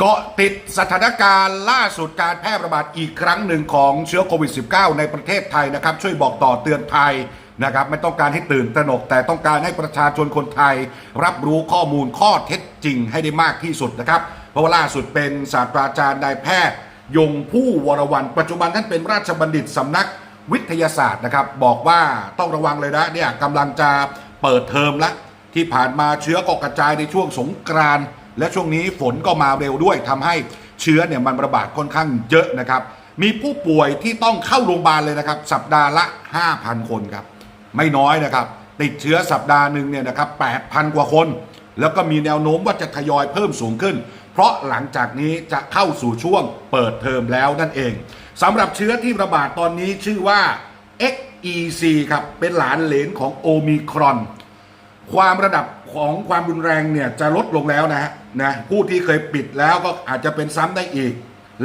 เกาะติดสถานการณ์ล่าสุดการแพร่ระบาดอีกครั้งหนึ่งของเชื้อโควิด -19 ในประเทศไทยนะครับ ช่วยบอกต่อเตือนภัยนะครับ ไม่ต้องการให้ตื่นตระหนก แต่ต้องการให้ประชาชนคนไทย รับรู้ข้อมูลข้อเท็จจริงให้ได้มากที่สุดนะครับ เพราะว่าล่าสุดเป็นศาสตราจารย์นายแพทย์ ยงผู้วรวันปัจจุบันท่านเป็นราชบัณฑิตสำนักวิทยาศาสตร์นะครับ บอกว่าต้องระวังเลยนะเนี่ยกำลังจะเปิดเทอมแล้วที่ผ่านมาเชื้อก็กระจายในช่วงสงกรานต์ และช่วงนี้ฝนก็มาเร็วด้วยทำให้เชื้อเนี่ยมันระบาดค่อนข้างเยอะนะครับ มีผู้ป่วยที่ต้องเข้าโรงพยาบาลเลยนะครับ สัปดาห์ละ 5,000 คนครับ ไม่น้อยนะครับ ติดเชื้อสัปดาห์หนึ่งเนี่ยนะครับ8,000 กว่าคน แล้วก็มีแนวโน้มว่าจะทยอยเพิ่มสูงขึ้น เพราะหลังจากนี้จะเข้าสู่ช่วงเปิดเทอมแล้วนั่นเองสำหรับเชื้อที่ระบาดตอนนี้ชื่อว่า XEC ครับ เป็นหลานเหลนของโอมิครอน ความระดับของความรุนแรงเนี่ยจะลดลงแล้วนะฮะ นะผู้ที่เคยปิดแล้วก็อาจจะเป็นซ้ำได้อีก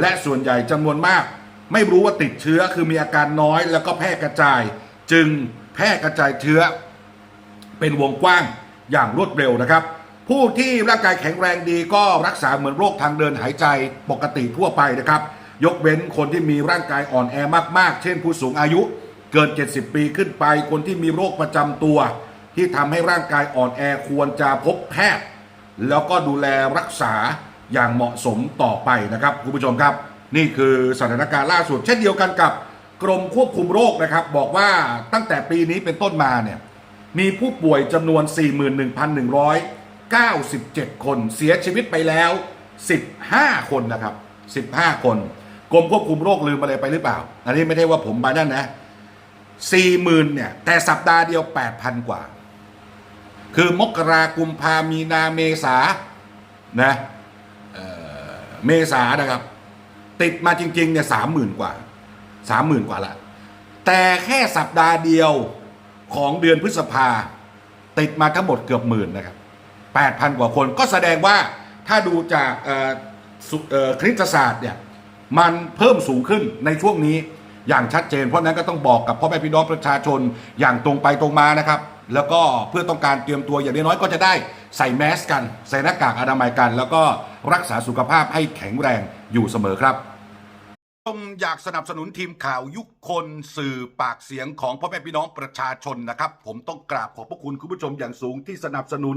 และส่วนใหญ่จำนวนมาก ไม่รู้ว่าติดเชื้อคือมีอาการน้อย แล้วก็แพร่กระจาย จึงแพร่กระจายเชื้อ เป็นวงกว้างอย่างรวดเร็วนะครับ ผู้ที่ร่างกายแข็งแรงดีก็รักษาเหมือนโรคทางเดินหายใจปกติทั่วไปนะครับ ยกเว้นคนที่มีร่างกายอ่อนแอมากๆ เช่น ผู้สูงอายุเกิน 70 ปีขึ้นไป คนที่มีโรคประจำตัว ที่ทำให้ร่างกายอ่อนแอควรจะพบแพทย์ แล้วก็ดูแลรักษาอย่างเหมาะสมต่อไปนะครับคุณผู้ชมครับ นี่คือสถานการณ์ล่าสุด เช่นเดียวกันกับกรมควบคุมโรคนะครับ บอกว่าตั้งแต่ปีนี้เป็นต้นมาเนี่ยมีผู้ป่วยจำนวน 41,197 คนเสียชีวิตไปแล้ว 15 คนนะครับ 15 คนกรมควบคุมโรคลืมอะไรไปหรือเปล่า อันนี้ไม่ได้ว่าผมมานั่นนะ40,000เนี่ยแต่สัปดาห์เดียว 8,000 กว่า คือมกรากุมภามีนาเมษานะเเมษานะครับ ติดมาจริงๆเนี่ยสามหมื่นกว่าสามหมื่นกว่าละแต่แค่สัปดาห์เดียวของเดือนพฤษภา ติดมาทั้งหมดเกือบหมื่นนะครับแปดพันกว่าคนก็แสดงว่าถ้าดูจากเอ่อสุเอ่อคณิตศาสตร์เนี่ยมันเพิ่มสูงขึ้นในช่วงนี้อย่างชัดเจน เพราะนั้นก็ต้องบอกกับพ่อแม่พี่น้องประชาชนอย่างตรงไปตรงมานะครับ แล้วก็เพื่อต้องการเตรียมตัวอย่างน้อยๆก็จะได้ใส่แมสกัน ใส่หน้ากากอนามัยกัน แล้วก็รักษาสุขภาพให้แข็งแรงอยู่เสมอครับผมอยากสนับสนุนทีมข่าวยุคคนสื่อปากเสียงของพ่อแม่พี่น้องประชาชนนะครับ ผมต้องกราบขอบพระคุณคุณผู้ชมอย่างสูงที่สนับสนุน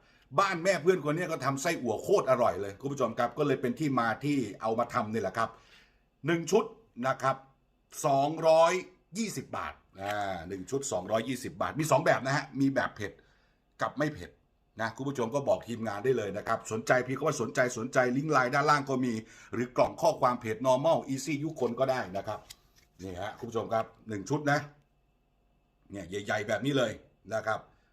บ้านแม่เพื่อนคนนี้ก็ทำไส้อั่วโคตรอร่อยเลยคุณผู้ชมครับก็เลยเป็นที่มาที่เอามาทำนี่แหละครับหนึ่งชุดนะครับสองร้อยยี่สิบบาทอ่าหนึ่งชุด220บาท มี2แบบนะฮะมีแบบเผ็ดกับไม่เผ็ดนะคุณผู้ชมก็บอกทีมงานได้เลยนะครับ สนใจพี่ก็ว่าสนใจสนใจลิงก์ไลน์ด้านล่างก็มี หรือกล่องข้อความเพจ normal easy ยุคคนก็ได้นะครับนี่ฮะคุณผู้ชมครับหนึ่งชุดนะเนี่ยใหญ่ ๆ แบบนี้เลยนะครับ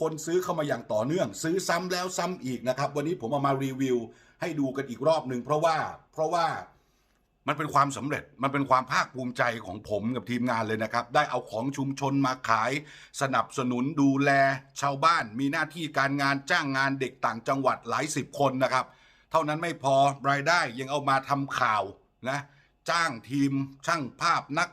คนซื้อเข้ามาอย่างต่อเนื่อง ซื้อซ้ำแล้วซ้ำอีกนะครับ วันนี้ผมเอามารีวิว ให้ดูกันอีกรอบหนึ่งเพราะว่าเพราะว่ามันเป็นความสำเร็จมันเป็นความภาคภูมิใจของผมกับทีมงานเลยนะครับ ได้เอาของชุมชนมาขาย สนับสนุนดูแล ชาวบ้าน มีหน้าที่การงานจ้างงานเด็กต่างจังหวัดหลายสิบคนนะครับ เท่านั้นไม่พอรายได้ยังเอามาทำข่าวนะจ้างทีมช่างภาพนัก